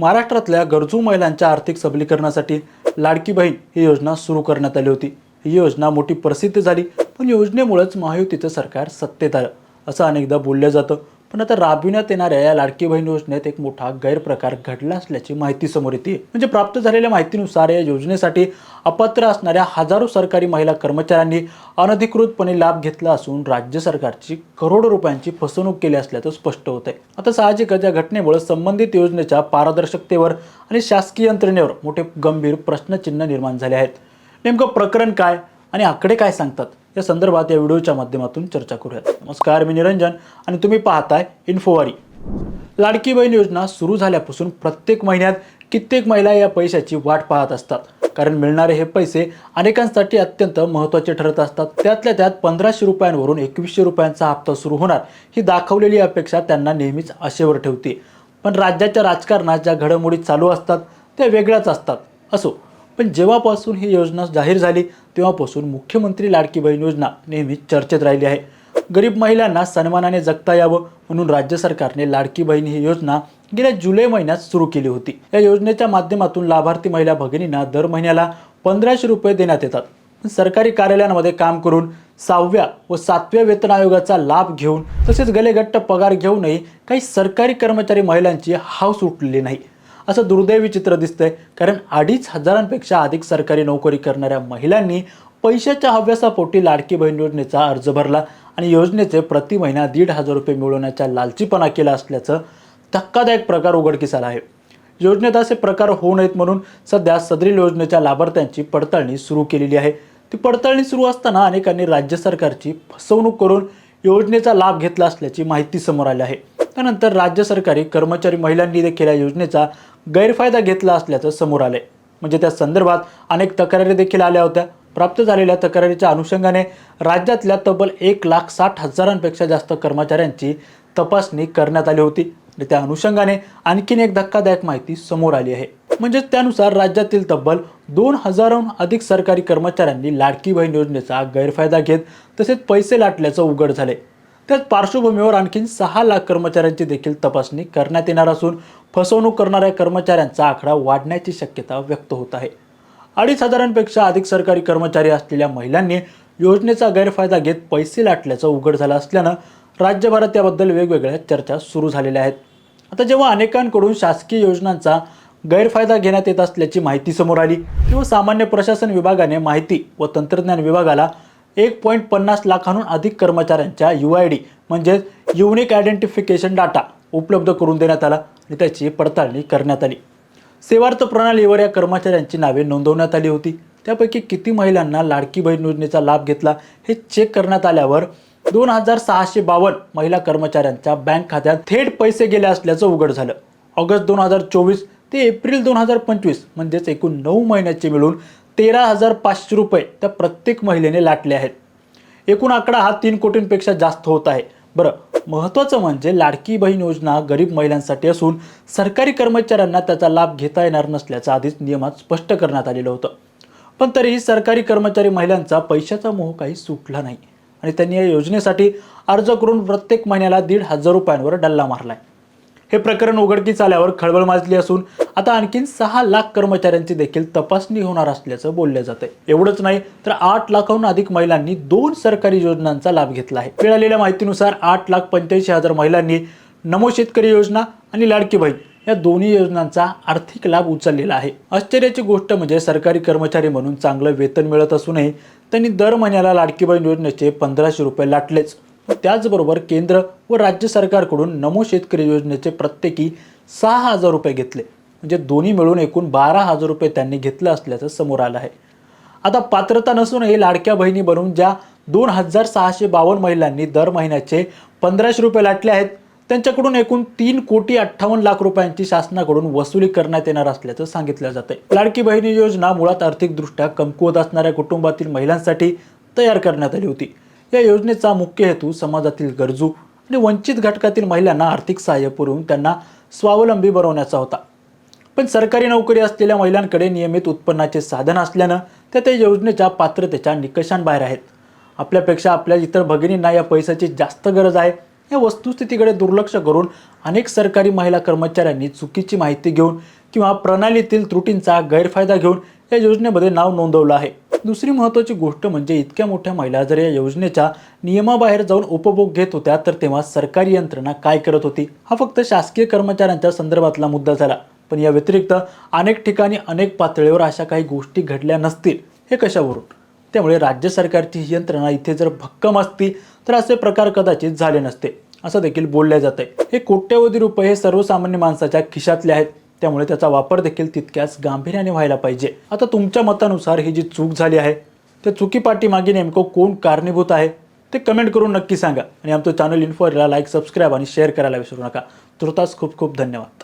महाराष्ट्रातल्या गरजू महिलांच्या आर्थिक सबलीकरणासाठी लाडकी बहीण ही योजना सुरू करण्यात आली होती. ही योजना मोठी प्रसिद्ध झाली पण योजनेमुळेच महायुतीचं सरकार सत्तेत आलं असं अनेकदा बोललं जातं. पण आता राबविण्यात येणाऱ्या या लाडकी बहीण योजनेत एक मोठा गैरप्रकार घडला असल्याची माहिती समोर येते. म्हणजे प्राप्त झालेल्या माहितीनुसार या योजनेसाठी अपात्र असणाऱ्या हजारो सरकारी महिला कर्मचाऱ्यांनी अनधिकृतपणे लाभ घेतला असून राज्य सरकारची करोडो रुपयांची फसवणूक केली असल्याचं स्पष्ट होत आहे आता साहजिकच या घटनेमुळे संबंधित योजनेच्या पारदर्शकतेवर आणि शासकीय यंत्रणेवर मोठे गंभीर प्रश्नचिन्ह निर्माण झाले आहेत. नेमकं प्रकरण काय आणि आकडे काय सांगतात? या संदर्भात या व्हिडिओच्या माध्यमातून चर्चा करूयात. नमस्कार मी निरंजन आणि तुम्ही पाहताय इन्फोवारी लाडकी बहीण योजना सुरू झाल्यापासून प्रत्येक महिन्यात कित्येक महिला या पैशाची वाट पाहत असतात. कारण मिळणारे हे पैसे अनेकांसाठी अत्यंत महत्त्वाचे ठरत असतात. त्यातल्या त्यात पंधराशे रुपयांवरून एकवीसशे रुपयांचा हप्ता सुरू होणार ही दाखवलेली अपेक्षा त्यांना नेहमीच आशेवर ठेवते. पण राज्याच्या राजकारणात ज्या घडामोडी चालू असतात त्या वेगळ्याच असतात. असो पण जेव्हापासून ही योजना जाहीर झाली तेव्हापासून मुख्यमंत्री लाडकी बहीण योजना नेहमी चर्चेत राहिली आहे. गरीब महिलांना सन्मानाने जगता यावं म्हणून राज्य सरकारने लाडकी बहीण ही योजना गेल्या जुलै महिन्यात सुरू केली होती. या योजनेच्या माध्यमातून लाभार्थी महिला भगिनींना दर महिन्याला पंधराशे रुपये देण्यात येतात. सरकारी कार्यालयांमध्ये काम करून सहाव्या व सातव्या वेतन आयोगाचा लाभ घेऊन तसेच गलेगट्ट पगार घेऊनही काही सरकारी कर्मचारी महिलांची हाव सुटलेली नाही. असं दुर्दैवी चित्र दिसतंय. कारण अडीच हजारांपेक्षा अधिक सरकारी नोकरी करणाऱ्या महिलांनी पैशाच्या हव्यासापोटी लाडकी बहीण योजनेचा अर्ज भरला आणि योजनेचे प्रति महिना दीड हजार रुपये मिळवण्याच्या लालचीपणा केला असल्याचं धक्कादायक प्रकार उघडकीस आला आहे. योजनेत असे प्रकार होऊ नयेत म्हणून सध्या सदरील योजनेच्या लाभार्थ्यांची पडताळणी सुरू केलेली आहे. ती पडताळणी सुरू असताना अनेकांनी राज्य सरकारची फसवणूक करून योजनेचा लाभ घेतला असल्याची माहिती समोर आली आहे. त्यानंतर राज्य सरकारी कर्मचारी महिलांनी देखील या योजनेचा गैरफायदा घेतला असल्याचं समोर आले म्हणजे त्या संदर्भात अनेक तक्रारी देखील आल्या होत्या. प्राप्त झालेल्या तक्रारीच्या अनुषंगाने राज्यातल्या तब्बल एक लाख साठ हजारांपेक्षा जास्त कर्मचाऱ्यांची तपासणी करण्यात आली होती. आणि त्या अनुषंगाने आणखीन एक धक्कादायक माहिती समोर आली आहे. म्हणजेच त्यानुसार राज्यातील तब्बल दोन हजारहून अधिक सरकारी कर्मचाऱ्यांनी लाडकी बहीण योजनेचा गैरफायदा घेत तसेच पैसे लाटल्याचं उघड झाले त्याच पार्श्वभूमीवर आणखीन सहा लाख कर्मचाऱ्यांची देखील तपासणी करण्यात येणार असून फसवणूक करणाऱ्या कर्मचाऱ्यांचा आकडा वाढण्याची शक्यता व्यक्त होत आहे. अडीच हजारांपेक्षा अधिक सरकारी कर्मचारी असलेल्या महिलांनी योजनेचा गैरफायदा घेत पैसे लाटल्याचं उघड झालं असल्यानं राज्यभरात याबद्दल वेगवेगळ्या चर्चा सुरू झालेल्या आहेत. आता जेव्हा अनेकांकडून शासकीय योजनांचा गैरफायदा घेण्यात येत असल्याची माहिती समोर आली तेव्हा सामान्य प्रशासन विभागाने माहिती व तंत्रज्ञान विभागाला एक पॉईंट पन्नास लाखांहून अधिक कर्मचाऱ्यांच्या यू आय डी म्हणजेच युनिक आयडेंटिफिकेशन डाटा उपलब्ध करून देण्यात आला आणि त्याची पडताळणी करण्यात आली. सेवार्थ प्रणालीवर या कर्मचाऱ्यांची नावे नोंदवण्यात आली होती. त्यापैकी किती महिलांना लाडकी बहीण योजनेचा लाभ घेतला हे चेक करण्यात आल्यावर दोन हजार सहाशे बावन्न महिला कर्मचाऱ्यांच्या बँक खात्यात थेट पैसे गेले असल्याचं उघड झालं. ऑगस्ट दोन हजार चोवीस ते एप्रिल दोन हजार पंचवीस म्हणजेच एकूण नऊ महिन्याचे मिळून तेरा हजार पाचशे रुपये त्या प्रत्येक महिलेने लाटले आहेत. एकूण आकडा हा तीन कोटींपेक्षा जास्त होत आहे. बरं महत्त्वाचं म्हणजे लाडकी बहीण योजना गरीब महिलांसाठी असून सरकारी कर्मचाऱ्यांना त्याचा लाभ घेता येणार नसल्याचं आधीच नियमात स्पष्ट करण्यात आलेलं होतं. पण तरीही सरकारी कर्मचारी महिलांचा पैशाचा मोह काही सुटला नाही आणि त्यांनी या योजनेसाठी अर्ज करून प्रत्येक महिन्याला दीड हजार रुपयांवर डल्ला मारला आहे हे प्रकरण उघडकीस आल्यावर खळबळ माजली असून आता आणखीन सहा लाख कर्मचाऱ्यांची देखील तपासणी होणार असल्याचं बोललं जात आहे एवढंच नाही तर आठ लाखाहून अधिक महिलांनी दोन सरकारी योजनांचा लाभ घेतला आहे. मिळालेल्या माहितीनुसार आठ लाख पंच्याऐंशी हजार महिलांनी नमो शेतकरी योजना आणि लाडकी बहीण या दोन्ही योजनांचा आर्थिक लाभ उचललेला आहे. आश्चर्याची गोष्ट म्हणजे सरकारी कर्मचारी म्हणून चांगलं वेतन मिळत असूनही त्यांनी दर महिन्याला लाडकी बहीण योजनेचे पंधराशे रुपये लाटलेच. त्याचबरोबर केंद्र व राज्य सरकारकडून नमो शेतकरी योजनेचे प्रत्येकी सहा हजार रुपये घेतले. म्हणजे दोन्ही मिळून एकूण बारा हजार रुपये त्यांनी घेतलं असल्याचं समोर आलं आहे. आता पात्रता नसूनही लाडक्या बहिणी बनून ज्या दोन हजार सहाशे बावन्न महिलांनी दर महिन्याचे पंधराशे रुपये लाटले आहेत त्यांच्याकडून एकूण तीन कोटी अठ्ठावन्न लाख रुपयांची शासनाकडून वसुली करण्यात येणार असल्याचं सांगितलं जातंय. लाडकी बहिणी योजना मुळात आर्थिकदृष्ट्या कमकुवत असणाऱ्या कुटुंबातील महिलांसाठी तयार करण्यात आली होती. या योजनेचा मुख्य हेतू समाजातील गरजू आणि वंचित घटकातील महिलांना आर्थिक सहाय्य पुरवून त्यांना स्वावलंबी बनवण्याचा होता. पण सरकारी नोकरी असलेल्या महिलांकडे नियमित उत्पन्नाचे साधन असल्यानं त्या त्या योजनेच्या पात्रतेच्या निकषांबाहेर आहेत. आपल्यापेक्षा आपल्या इतर भगिनींना या पैशाची जास्त गरज आहे. या वस्तुस्थितीकडे दुर्लक्ष करून अनेक सरकारी महिला कर्मचाऱ्यांनी चुकीची माहिती घेऊन किंवा प्रणालीतील त्रुटींचा गैरफायदा घेऊन या योजनेमध्ये नाव नोंदवलं आहे. दुसरी महत्त्वाची गोष्ट म्हणजे इतक्या मोठ्या महिला जर या योजनेच्या नियमाबाहेर जाऊन उपभोग घेत होत्या तर तेव्हा सरकारी यंत्रणा काय करत होती? हा फक्त शासकीय कर्मचाऱ्यांच्या संदर्भातला मुद्दा झाला. पण या व्यतिरिक्त अनेक ठिकाणी अनेक पातळीवर अशा काही गोष्टी घडल्या नसतील हे कशावरून? त्यामुळे राज्य सरकारची ही यंत्रणा इथे जर भक्कम असती तर असे प्रकार कदाचित झाले नसते असं देखील बोलले जाते आहे हे कोट्यवधी रुपये हे सर्वसामान्य माणसाच्या खिशातले आहेत. त्यामुळे त्याचा वापर देखील तितक्याच गांभीर्याने व्हायला पाहिजे. आता तुमच्या मतानुसार ही जी चूक झाली आहे त्या चुकीपाठीमागे नेमकं कोण कारणीभूत आहे ते कमेंट करून नक्की सांगा. आणि आमचं चॅनल इन्फोला लाईक सबस्क्राईब आणि शेअर करायला विसरू नका. तुर्तास खूप खूप धन्यवाद.